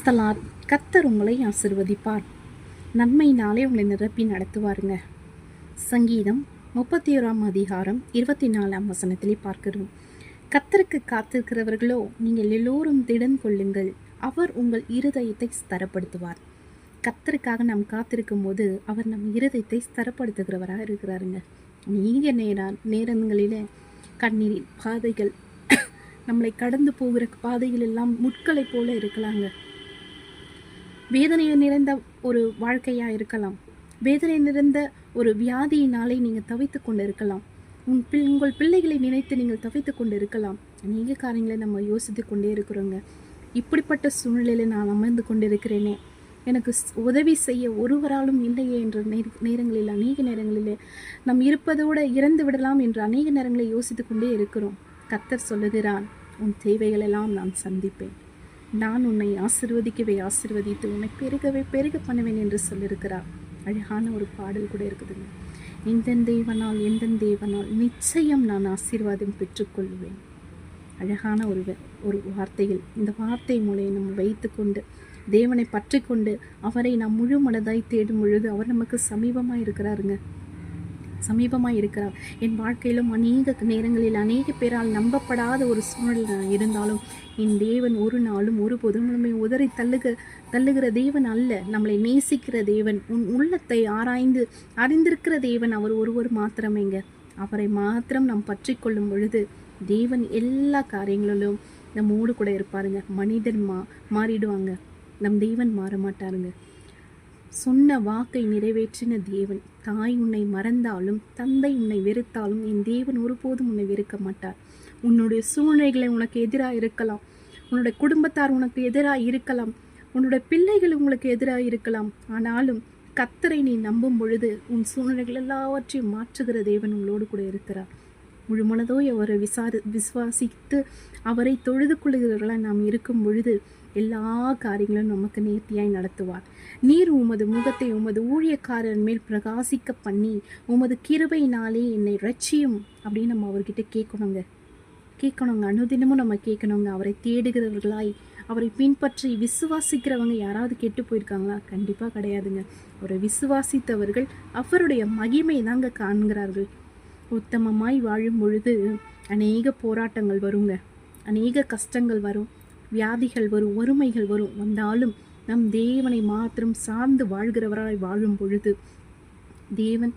பிரைஸ்தலார் கத்தர் உங்களை ஆசிர்வதிப்பார். நன்மையினாலே உங்களை நிரப்பி நடத்துவாருங்க. சங்கீதம் முப்பத்தி ஓராம் அதிகாரம் இருபத்தி நாலாம் வசனத்திலே பார்க்கிறோம். கத்தருக்கு காத்திருக்கிறவர்களோ நீங்கள் எல்லோரும் திடன் கொள்ளுங்கள். அவர் உங்கள் இருதயத்தை ஸ்தரப்படுத்துவார். கத்தருக்காக நாம் காத்திருக்கும் போது அவர் நம் இருதயத்தை ஸ்தரப்படுத்துகிறவராக இருக்கிறாருங்க. நீங்க நேரா நேரங்களில் கண்ணீரின் பாதைகள் நம்மளை கடந்து போகிற பாதைகள் எல்லாம் முட்களைப் போல இருக்கலாங்க. வேதனையில் நிறைந்த ஒரு வாழ்க்கையாக இருக்கலாம். வேதனை நிறைந்த ஒரு வியாதியினாலே நீங்கள் தவித்து கொண்டு இருக்கலாம் உன் பிள் உங்கள் பிள்ளைகளை நினைத்து நீங்கள் தவித்து கொண்டு இருக்கலாம் அநேக காரியங்களை நம்ம யோசித்து கொண்டே இருக்கிறோங்க. இப்படிப்பட்ட சூழ்நிலையில் நான் அமர்ந்து கொண்டு இருக்கிறேனே எனக்கு உதவி செய்ய ஒருவராலும் இல்லையே என்ற நேர நேரங்களில் அநேக நேரங்களில் நாம் இருப்பதோடு இறந்து விடலாம் என்று அநேக நேரங்களை யோசித்து கொண்டே இருக்கிறோம். கத்தர் சொல்லுகிறான் உன் தேவைகளெல்லாம் நான் சந்திப்பேன். நான் உன்னை ஆசிர்வதிக்கவே ஆசிர்வதித்து உன்னை பெருகவே பெருக பண்ணுவேன் என்று சொல்லியிருக்கிறார். அழகான ஒரு பாடல் கூட இருக்குதுங்க. எந்த தேவனால் எந்த தேவனால் நிச்சயம் நான் ஆசீர்வாதம் பெற்றுக்கொள்வேன். அழகான ஒரு ஒரு வார்த்தைகள். இந்த வார்த்தை மூலையை நம்ம வைத்துக்கொண்டு தேவனை பற்றி கொண்டு அவரை நாம் முழு மனதாய் தேடும் பொழுது அவர் நமக்கு சமீபமாக இருக்கிறாருங்க. சமீபமாக இருக்கிறார். என் வாழ்க்கையிலும் அநேக நேரங்களில் அநேக பேரால் நம்பப்படாத ஒரு சூழல் இருந்தாலும் என் தேவன் ஒரு நாளும் ஒருபோதும் நம்மை உதறி தள்ளுக தள்ளுகிற தேவன் அல்ல. நம்மளை நேசிக்கிற தேவன் உன் உள்ளத்தை ஆராய்ந்து அறிந்திருக்கிற தேவன் அவர் ஒருவர் மாத்திரமேங்க. அவரை மாத்திரம் நாம் பற்றி கொள்ளும் பொழுது தேவன் எல்லா காரியங்களிலும் நம்மோடு கூட இருப்பாருங்க. மனிதன் மா மாறிடுவாங்க. நம் தேவன் மாற மாட்டாருங்க. சொன்ன வாக்கை நிறைவேற்றின தேவன். தாய் உன்னை மறந்தாலும் தந்தை உன்னை வெறுத்தாலும் என் தேவன் ஒருபோதும் உன்னை வெறுக்க மாட்டார். உன்னுடைய சூழ்நிலைகளை உனக்கு எதிராக இருக்கலாம். உன்னுடைய குடும்பத்தார் உனக்கு எதிராக இருக்கலாம். உன்னுடைய பிள்ளைகள் உங்களுக்கு எதிராக இருக்கலாம். ஆனாலும் கத்தரை நீ நம்பும் பொழுது உன் சூழ்நிலைகள் எல்லாவற்றையும் மாற்றுகிற தேவன் உங்களோடு கூட இருக்கிறார். முழுமனதோ அவரை விசாரி விசுவாசித்து அவரை தொழுது கொள்கிறவர்களாக நாம் இருக்கும் பொழுது எல்லா காரியங்களும் நமக்கு நேர்த்தியாய் நடத்துவார். நீர் உமது முகத்தை உமது ஊழியக்காரன் மேல் பிரகாசிக்க பண்ணி உமது கிருபையினாலே என்னை ரட்சியும் அப்படின்னு நம்ம அவர்கிட்ட கேட்கணுங்க. கேட்கணுங்க. அனுதினமும் நம்ம கேட்கணுங்க. அவரை தேடுகிறவர்களாய் அவரை பின்பற்றி விசுவாசிக்கிறவங்க யாராவது கெட்டு போயிருக்காங்களா? கண்டிப்பாக கிடையாதுங்க. அவரை விசுவாசித்தவர்கள் அவருடைய மகிமை தாங்க காண்கிறார்கள். உத்தமமாய் வாழும் பொழுது அநேக போராட்டங்கள் வருங்க. அநேக கஷ்டங்கள் வரும். வியாதிகள் வரும் வறுமைகள் வரும் வந்தாலும் நம் தேவனை மாத்திரம் சார்ந்து வாழ்கிறவராய் வாழும் பொழுது தேவன்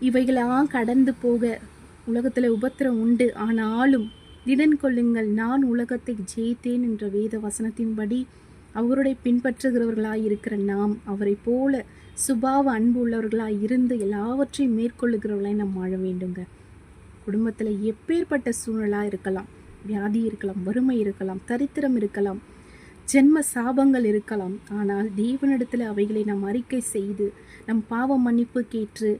இவைகளாக கடந்து போக உலகத்தில் உபத்திரம் உண்டு. ஆனாலும் திடன் கொள்ளுங்கள் நான் உலகத்தை ஜெயித்தேன் என்ற வேத வசனத்தின்படி அவருடைய பின்பற்றுகிறவர்களாய் இருக்கிற நாம் அவரை போல சுபாவ அன்பு உள்ளவர்களாய் இருந்து எல்லாவற்றையும் மேற்கொள்ளுகிறவர்களாய் நாம் வாழ வேண்டுங்க. குடும்பத்தில் எப்பேற்பட்ட சூழலாக இருக்கலாம். வியாதி இருக்கலாம் வறுமை இருக்கலாம் தரித்திரம் இருக்கலாம் ஜென்ம சாபங்கள் இருக்கலாம். ஆனால் தேவனிடத்தில் அவைகளை நாம் அறிக்கை செய்து நம் பாவ மன்னிப்பு கேட்டு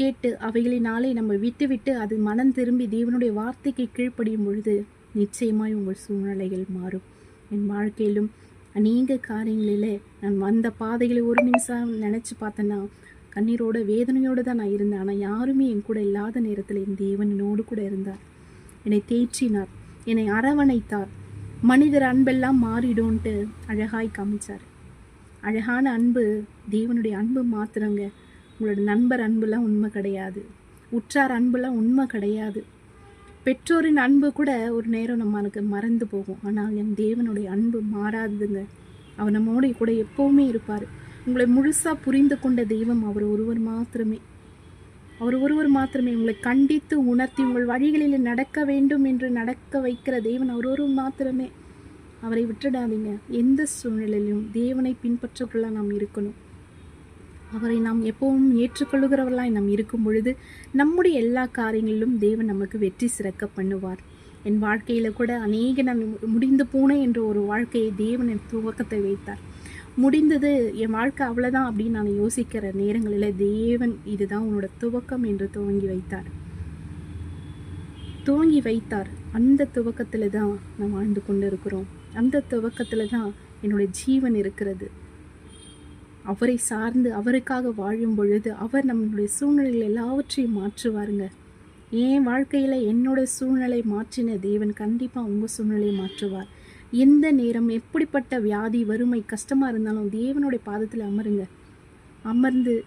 கேட்டு அவைகளினாலே நம்ம விட்டுவிட்டு அது மனம் திரும்பி தேவனுடைய வார்த்தைக்கு கீழ்ப்படியும் பொழுது நிச்சயமாய் உங்கள் சூழ்நிலைகள் மாறும். என் வாழ்க்கையிலும் அநேக காரியங்களில் நான் வந்த பாதைகளை ஒரு நிமிஷம் நினச்சி பார்த்தேன்னா கண்ணீரோட வேதனையோடு தான் நான் இருந்தேன். ஆனால் யாருமே என் கூட இல்லாத நேரத்தில் என் தேவனோடு கூட இருந்தார். என்னை தேற்றினார். என்னை அரவணைத்தார். மனிதர் அன்பெல்லாம் மாறிடும்ன்ட்டு அழகாய் காமிச்சார். அழகான அன்பு தேவனுடைய அன்பு மாத்திரங்க. உங்களோட நண்பர் அன்புலாம் உண்மை கிடையாது. உற்றார் அன்புலாம் உண்மை கிடையாது. பெற்றோரின் அன்பு கூட ஒரு நேரம் நம்மளுக்கு மறந்து போகும். ஆனால் என் தேவனுடைய அன்பு மாறாததுங்க அவர் நம்மோட கூட எப்போவுமே இருப்பார். உங்களை முழுசாக புரிந்து கொண்ட தெய்வம் அவர் ஒருவர் மாத்திரமே. அவர் ஒருவர் மாத்திரமே உங்களை கண்டித்து உணர்த்தி உங்கள் வழிகளில் நடக்க வேண்டும் என்று நடக்க வைக்கிற தேவன் அவர் ஒருவர் மாத்திரமே. அவரை விட்டுடாதீங்க. எந்த சூழ்நிலையிலும் தேவனை பின்பற்றவர்களாக நாம் இருக்கணும். அவரை நாம் எப்பவும் ஏற்றுக்கொள்ளுகிறவர்களாய் நாம் இருக்கும் பொழுது நம்முடைய எல்லா காரியங்களிலும் தேவன் நமக்கு வெற்றி சிறக்க பண்ணுவார். என் வாழ்க்கையில் கூட அநேக நான் முடிந்து போனேன் என்ற ஒரு வாழ்க்கையை தேவன் என் துவக்கத்தை வைத்தார். முடிந்தது. என் வாழ்க்கை அவ்வளோதான் அப்படின்னு நான் யோசிக்கிற நேரங்களில் தேவன் இதுதான் உன்னோட துவக்கம் என்று துவங்கி வைத்தார். துவங்கி வைத்தார். அந்த துவக்கத்தில் தான் நாம் வாழ்ந்து கொண்டு இருக்கிறோம் அந்த துவக்கத்தில் தான் என்னுடைய ஜீவன் இருக்கிறது. அவரை சார்ந்து அவருக்காக வாழும் பொழுது அவர் நம்மளுடைய சூழ்நிலைகள் எல்லாவற்றையும் மாற்றுவாருங்க. என் வாழ்க்கையில் என்னோட சூழ்நிலை மாற்றின தேவன் கண்டிப்பாக உங்கள் சூழ்நிலையை மாற்றுவார். எந்த நேரம் எப்படிப்பட்ட வியாதி வறுமை கஷ்டமாக இருந்தாலும் தேவனுடைய பாதத்தில் அமருங்க. அமர்ந்து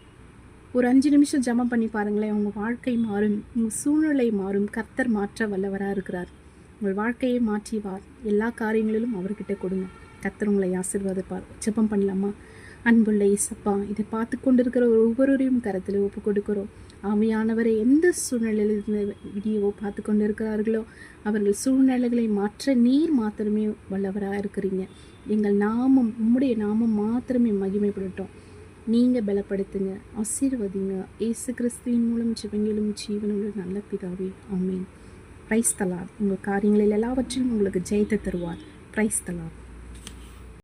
ஒரு அஞ்சு நிமிஷம் ஜமம் பண்ணி பாருங்களேன் உங்கள் வாழ்க்கை மாறும் உங்கள் சூழ்நிலை மாறும். கர்த்தர் மாற்ற வல்லவராக இருக்கிறார். உங்கள் வாழ்க்கையை மாற்றிவார். எல்லா காரியங்களிலும் அவர்கிட்ட கொடுங்க. கர்த்தர் உங்களை ஆசீர்வாதப்பார். ஜெபம் பண்ணலாமா? அன்புள்ள இசப்பா இதை பார்த்து கொண்டிருக்கிற ஒவ்வொருவரையும் கரத்தில் ஒப்பு கொடுக்கிறோம். ஆவியானவரை எந்த சூழ்நிலையில் இந்த பார்த்து கொண்டு இருக்கிறார்களோ அவர்கள் சூழ்நிலைகளை மாற்ற நீர் மாத்திரமே வல்லவராக இருக்கிறீங்க. எங்கள் நாமம் உம்முடைய நாமம் மாத்திரமே மகிமைப்படட்டும். நீங்கள் பலப்படுத்துங்க ஆசீர்வதிங்க. இயேசு கிறிஸ்துவின் மூலம் ஜீவங்களும் ஜீவனுள்ள நல்ல பிதாவே ஆமீன். பிரைஸ் தலார் உங்கள் காரியங்களில் எல்லாவற்றிலும் உங்களுக்கு ஜெயத்தை தருவார். பிரைஸ் தலார்